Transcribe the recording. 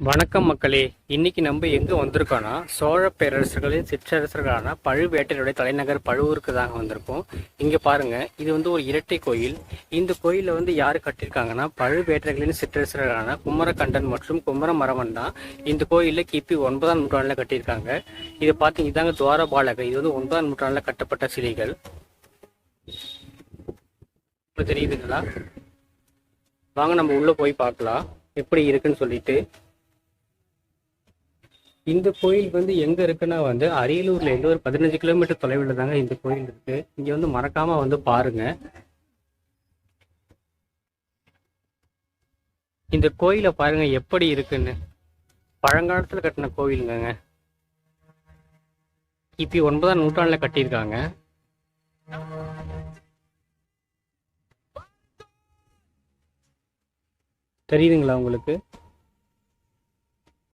வணக்கம் மக்களே. இன்னைக்கு நம்ம எங்க வந்திருக்கோம்னா சோழ பேரரசர்களின் சிற்றரசர்களான பழுவேட்டரையுடைய தலைநகர் பழுவூருக்கு தாங்க வந்திருக்கோம். இங்க பாருங்க இது வந்து ஒரு இரட்டை கோயில். இந்த கோயில வந்து யாரு கட்டியிருக்காங்கன்னா பழுவேட்டர்களின் சிற்றரசர்களான குமரகண்டன் மற்றும் குமரமரவன் தான் இந்த கோயிலில் கிபி ஒன்பதாம் நூற்றாண்டுல கட்டியிருக்காங்க. இதை பாத்தீங்க இதாங்க துவாரபாலகர். இது வந்து ஒன்பதாம் நூற்றாண்டுல கட்டப்பட்ட சிலைகள். இப்ப தெரியுதுங்களா? வாங்க நம்ம உள்ள போய் பார்க்கலாம். எப்படி இருக்குன்னு சொல்லிட்டு. இந்த கோயில் வந்து எங்க இருக்குன்னா வந்து அரியலூர்ல இருந்து ஒரு பதினஞ்சு கிலோமீட்டர் தொலைவில் தாங்க இந்த கோயில் இருக்கு. இங்க வந்து மறக்காம வந்து பாருங்க. இந்த கோயிலை பாருங்க எப்படி இருக்குன்னு. பழங்காலத்துல கட்டின கோயிலுங்க கிபி ஒன்பதாம் நூற்றாண்டுல கட்டியிருக்காங்க. தெரியுதுங்களா உங்களுக்கு?